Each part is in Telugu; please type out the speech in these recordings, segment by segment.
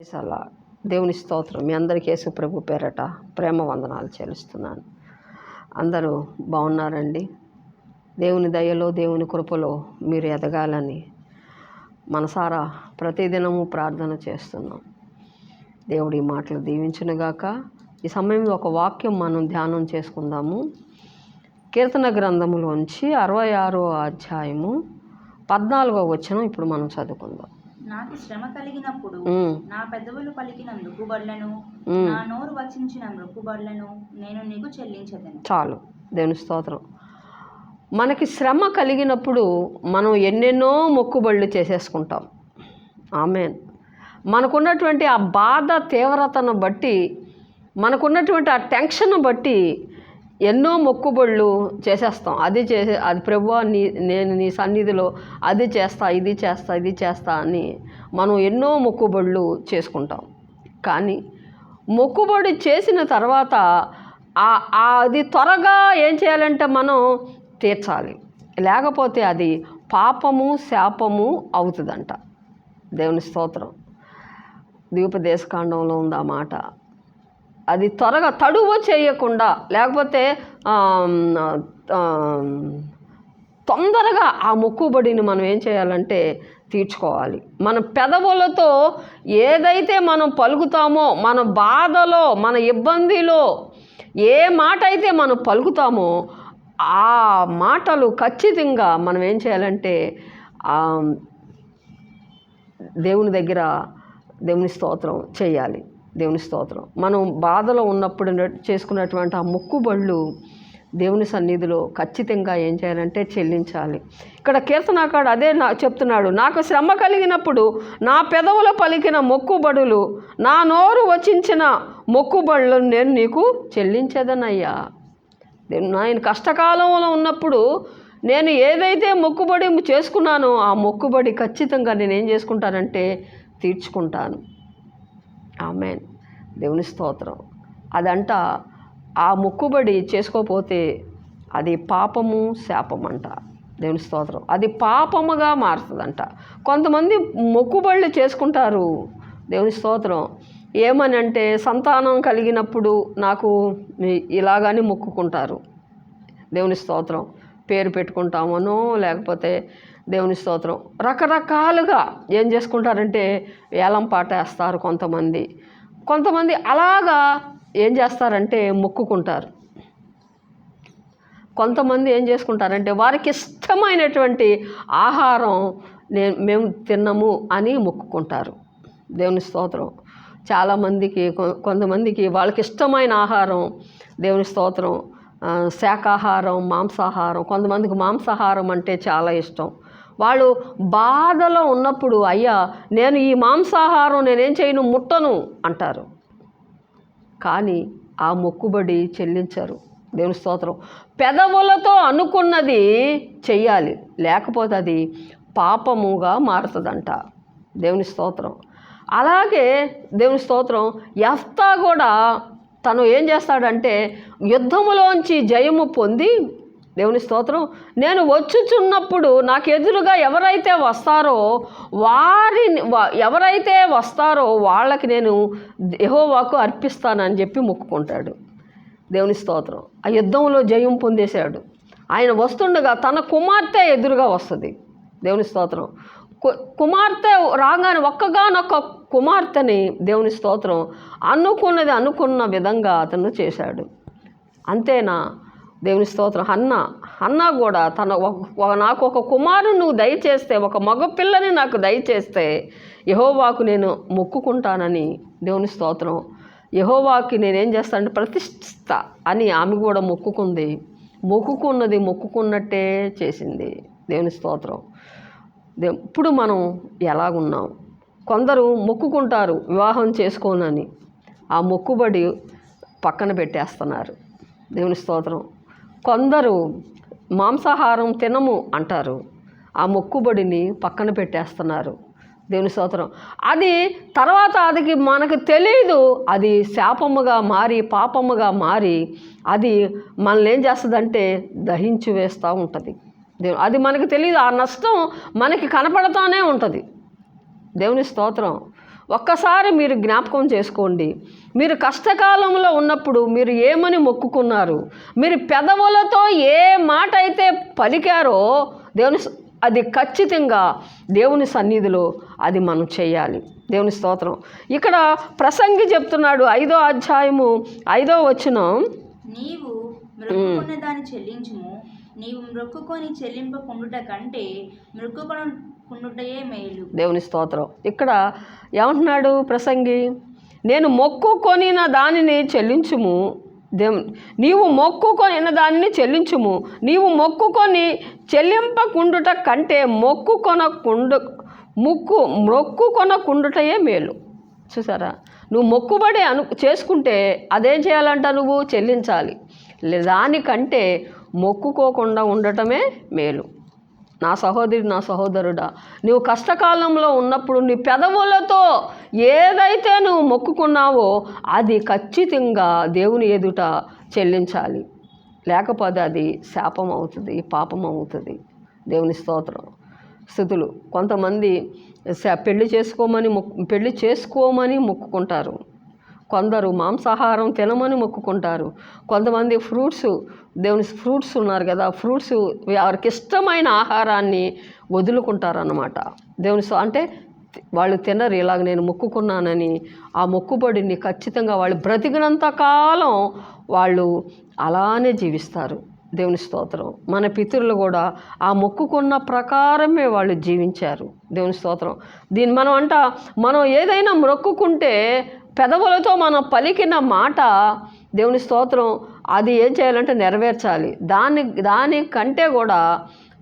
అలా దేవుని స్తోత్రం. మీ అందరికీ యేసు ప్రభు పేరట ప్రేమ వందనాలు చెల్లిస్తున్నాను. అందరూ బాగున్నారండి? దేవుని దయలో దేవుని కృపలో మీరు ఎదగాలని మనసారా ప్రతిదినము ప్రార్థన చేస్తున్నాం. దేవుడి మాటలు దీవించునుగాక ఈ సమయంలో ఒక వాక్యం మనం ధ్యానం చేసుకుందాము. కీర్తన గ్రంథములోంచి అరవై ఆరో అధ్యాయము పద్నాలుగో వచనం ఇప్పుడు మనం చదువుకుందాం. నాకు శ్రమ కలిగినప్పుడు నా పెదవులు పలికిన మృక్కుబడులను. నా నోరు వచించిన మృక్కుబడులను నేను నీకు చెల్లించదను. చాలు. దేవుని స్తోత్రం. మనకి శ్రమ కలిగినప్పుడు మనం ఎన్నెన్నో మొక్కుబళ్ళు చేసేసుకుంటాం. ఆమెన్. మనకున్నటువంటి ఆ బాధ తీవ్రతను బట్టి మనకున్నటువంటి ఆ టెన్షన్ బట్టి ఎన్నో మొక్కుబళ్ళు చేసేస్తాం. అది చేసే అది ప్రభు నీ నేను నీ సన్నిధిలో అది చేస్తా ఇది చేస్తా ఇది చేస్తా అని మనం ఎన్నో మొక్కుబళ్ళు చేసుకుంటాం. కానీ మొక్కుబడి చేసిన తర్వాత అది త్వరగా ఏం చేయాలంటే మనం తీర్చాలి. లేకపోతే అది పాపము శాపము అవుతుందంట. దేవుని స్తోత్రం. ద్వీపదేశకాండంలో ఉంది ఆ మాట. అది త్వరగా తడువ చేయకుండా లేకపోతే తొందరగా ఆ మొక్కుబడిని మనం ఏం చేయాలంటే తీర్చుకోవాలి. మన పెదవులతో ఏదైతే మనం పలుకుతామో మన బాధలో మన ఇబ్బందిలో ఏ మాట అయితే మనం పలుకుతామో ఆ మాటలు ఖచ్చితంగా మనం ఏం చేయాలంటే దేవుని దగ్గర దేవుని స్తోత్రం చేయాలి. దేవుని స్తోత్రం. మనం బాధలో ఉన్నప్పుడు చేసుకున్నటువంటి ఆ మొక్కుబళ్ళు దేవుని సన్నిధిలో ఖచ్చితంగా ఏం చేయాలంటే చెల్లించాలి. ఇక్కడ కీర్తనాకాడు అదే నా చెప్తున్నాడు నాకు శ్రమ కలిగినప్పుడు నా పెదవుల పలికిన మొక్కుబడులు నా నోరు వచించిన మొక్కుబడులు నేను నీకు చెల్లించేదనయ్యా. నేను ఆయన కష్టకాలంలో ఉన్నప్పుడు నేను ఏదైతే మొక్కుబడి చేసుకున్నానో ఆ మొక్కుబడి ఖచ్చితంగా నేను ఏం చేసుకుంటానంటే తీర్చుకుంటాను. ఆమెన్. దేవుని స్తోత్రం. అదంట ఆ మొక్కుబడి చేసుకోకపోతే అది పాపము శాపం అంట దేవుని స్తోత్రం. అది పాపముగా మారుతుందంట. కొంతమంది మొక్కుబళ్ళు చేసుకుంటారు. దేవుని స్తోత్రం. ఏమని అంటే సంతానం కలిగినప్పుడు నాకు ఇలాగానే మొక్కుకుంటారు. దేవుని స్తోత్రం. పేరు పెట్టుకుంటామనో లేకపోతే దేవుని స్తోత్రం. రకరకాలుగా ఏం చేసుకుంటారంటే వేలం పాట వేస్తారు కొంతమంది. కొంతమంది అలాగా ఏం చేస్తారంటే మొక్కుకుంటారు. కొంతమంది ఏం చేసుకుంటారంటే వారికి ఇష్టమైనటువంటి ఆహారం నేను మేము తిన్నము అని మొక్కుకుంటారు. దేవుని స్తోత్రం. చాలామందికి కొ- కొంతమందికి వాళ్ళకి ఇష్టమైన ఆహారం దేవుని స్తోత్రం. శాఖాహారం శాకాహారం మాంసాహారం. కొంతమందికి మాంసాహారం అంటే చాలా ఇష్టం. వాళ్ళు బాధలో ఉన్నప్పుడు అయ్యా నేను ఈ మాంసాహారం నేనేం చేయను ముట్టను అంటారు. కానీ ఆ మొక్కుబడి చెల్లించరు. దేవుని స్తోత్రం. పెదవులతో అనుకున్నది చెయ్యాలి. లేకపోతే అది పాపముగా మారుతుందంట. దేవుని స్తోత్రం. అలాగే దేవుని స్తోత్రం ఎఫ్తా కూడా తను ఏం చేస్తాడంటే యుద్ధములోంచి జయము పొంది దేవుని స్తోత్రం. నేను వచ్చుచున్నప్పుడు నాకు ఎదురుగా ఎవరైతే వస్తారో వారిని ఎవరైతే వస్తారో వాళ్ళకి నేను యహోవాకు అర్పిస్తానని చెప్పి మొక్కుకుంటాడు. దేవుని స్తోత్రం. ఆ యుద్ధంలో జయం పొందేశాడు. ఆయన వస్తుండగా తన కుమార్తె ఎదురుగా వస్తుంది. దేవుని స్తోత్రం. కుమార్తె రాగానే ఒక్కగానొక్క కుమార్తెని దేవుని స్తోత్రం అనుకున్నది అనుకున్న విధంగా అతను చేశాడు. అంతేనా? దేవుని స్తోత్రం. అన్న అన్న కూడా తన ఒక- నాకు ఒక కుమారుని నువ్వు దయచేస్తే ఒక మగ పిల్లని నాకు దయచేస్తే యహోవాకు నేను మొక్కుకుంటానని దేవుని స్తోత్రం. యహోవాకి నేనేం చేస్తానంటే ప్రతిష్ట అని ఆమె కూడా మొక్కుకుంది. మొక్కుకున్నది మొక్కుకున్నట్టే చేసింది దేవుని స్తోత్రం. దే ఇప్పుడు మనం ఎలాగున్నాం? కొందరు మొక్కుకుంటారు వివాహం చేసుకోనని. ఆ మొక్కుబడి పక్కన పెట్టేస్తున్నారు దేవుని స్తోత్రం. కొందరు మాంసాహారం తినము అంటారు. ఆ మొక్కుబడిని పక్కన పెట్టేస్తున్నారు. దేవుని స్తోత్రం. అది తర్వాత అది మనకు తెలియదు అది శాపముగా మారి పాపముగా మారి అది మనల్ని ఏం చేస్తుందంటే దహించి వేస్తూ ఉంటుంది. దేవు అది మనకు తెలియదు ఆ నష్టం మనకి కనపడుతూనే ఉంటుంది. దేవుని స్తోత్రం. ఒక్కసారి మీరు జ్ఞాపకం చేసుకోండి. మీరు కష్టకాలంలో ఉన్నప్పుడు మీరు ఏమని మొక్కుకున్నారు? మీరు పెదవులతో ఏ మాట అయితే పలికారో దేవుని అది ఖచ్చితంగా దేవుని సన్నిధిలో అది మనం చేయాలి. దేవుని స్తోత్రం. ఇక్కడ ప్రసంగి చెప్తున్నాడు ఐదో అధ్యాయము ఐదో వచనం. నీవు దాన్ని చెల్లించుము. నీవు మ్రొక్కుకొని చెల్లింపకుండుట కంటే మేలు దేవుని స్తోత్రం. ఇక్కడ ఏమంటున్నాడు ప్రసంగి? నేను మొక్కుకొనిన దానిని చెల్లించుము. దేవు నీవు మొక్కుకొనిన దానిని చెల్లించుము. నీవు మొక్కుకొని చెల్లింపకుండుట కంటే మొక్కుకొనకుండు ముక్కు మొక్కుకొనకుండుటయే మేలు. చూసారా? నువ్వు మొక్కుబడి అను చేసుకుంటే అదేం చేయాలంట నువ్వు? చెల్లించాలి. లే- దానికంటే మొక్కుకోకుండా ఉండటమే మేలు. నా సహోదరి నా సహోదరుడా నువ్వు కష్టకాలంలో ఉన్నప్పుడు నీ పెదవులతో ఏదైతే నువ్వు మొక్కుకున్నావో అది ఖచ్చితంగా దేవుని ఎదుట చెల్లించాలి. లేకపోతే అది శాపం అవుతుంది పాపం అవుతుంది. దేవుని స్తోత్రం. స్థుతులు. కొంతమంది పెళ్ళి చేసుకోమని మొక్కు పెళ్ళి చేసుకోమని మొక్కుకుంటారు. కొందరు మాంసాహారం తినమని మొక్కుకుంటారు. కొంతమంది ఫ్రూట్స్ దేవుని ఫ్రూట్స్ ఉన్నారు కదా ఫ్రూట్స్ వారికి ఇష్టమైన ఆహారాన్ని వదులుకుంటారు అన్నమాట దేవుని అంటే వాళ్ళు తినరు ఇలాగ నేను మొక్కుకున్నానని. ఆ మొక్కుబడిని ఖచ్చితంగా వాళ్ళు బ్రతికినంత కాలం వాళ్ళు అలానే జీవిస్తారు. దేవుని స్తోత్రం. మన పితరులు కూడా ఆ మొక్కుకున్న ప్రకారమే వాళ్ళు జీవించారు. దేవుని స్తోత్రం. దీన్ని మనం అంట మనం ఏదైనా మొక్కుకుంటే పెదవులతో మనం పలికిన మాట దేవుని స్తోత్రం అది ఏం చేయాలంటే నెరవేర్చాలి. దాని దానికంటే కూడా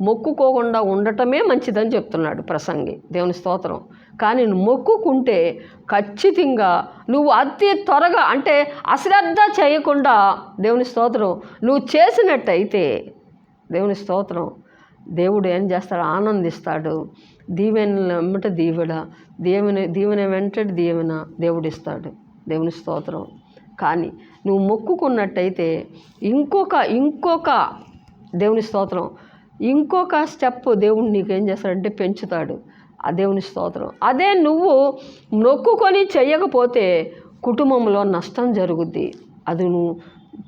మొక్కుకోకుండా ఉండటమే మంచిదని చెప్తున్నాడు ప్రసంగి దేవుని స్తోత్రం. కానీ నువ్వు మొక్కుకుంటే ఖచ్చితంగా నువ్వు అతి త్వరగా అంటే అశ్రద్ధ చేయకుండా దేవుని స్తోత్రం నువ్వు చేసినట్టయితే దేవుని స్తోత్రం దేవుడు ఏం చేస్తాడు? ఆనందిస్తాడు. దీవెన వెంట దీవెడ దీవెన దీవెన వెంటటి దీవెన దేవుడిస్తాడు. దేవుని స్తోత్రం. కానీ నువ్వు మొక్కుకున్నట్టయితే ఇంకొక ఇంకొక దేవుని స్తోత్రం. ఇంకొక స్టెప్ దేవుడు నీకేం చేస్తాడంటే పెంచుతాడు. ఆ దేవుని స్తోత్రం. అదే నువ్వు మొక్కుకొని చేయకపోతే కుటుంబంలో నష్టం జరుగుద్ది. అది నువ్వు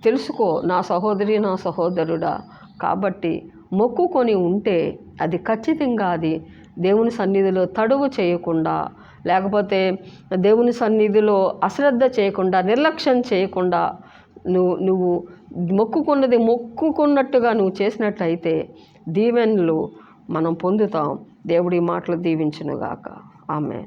తెలుసుకో. నా సహోదరి నా సహోదరుడా. కాబట్టి మొక్కుకొని ఉంటే అది ఖచ్చితంగా అది దేవుని సన్నిధిలో తడువు చేయకుండా లేకపోతే దేవుని సన్నిధిలో అశ్రద్ధ చేయకుండా నిర్లక్ష్యం చేయకుండా నువ్వు నువ్వు మొక్కుకున్నది మొక్కుకున్నట్టుగా నువ్వు చేసినట్లయితే దీవెనలు మనం పొందుతాం. దేవుడి మాటలు దీవించునుగాక. ఆమె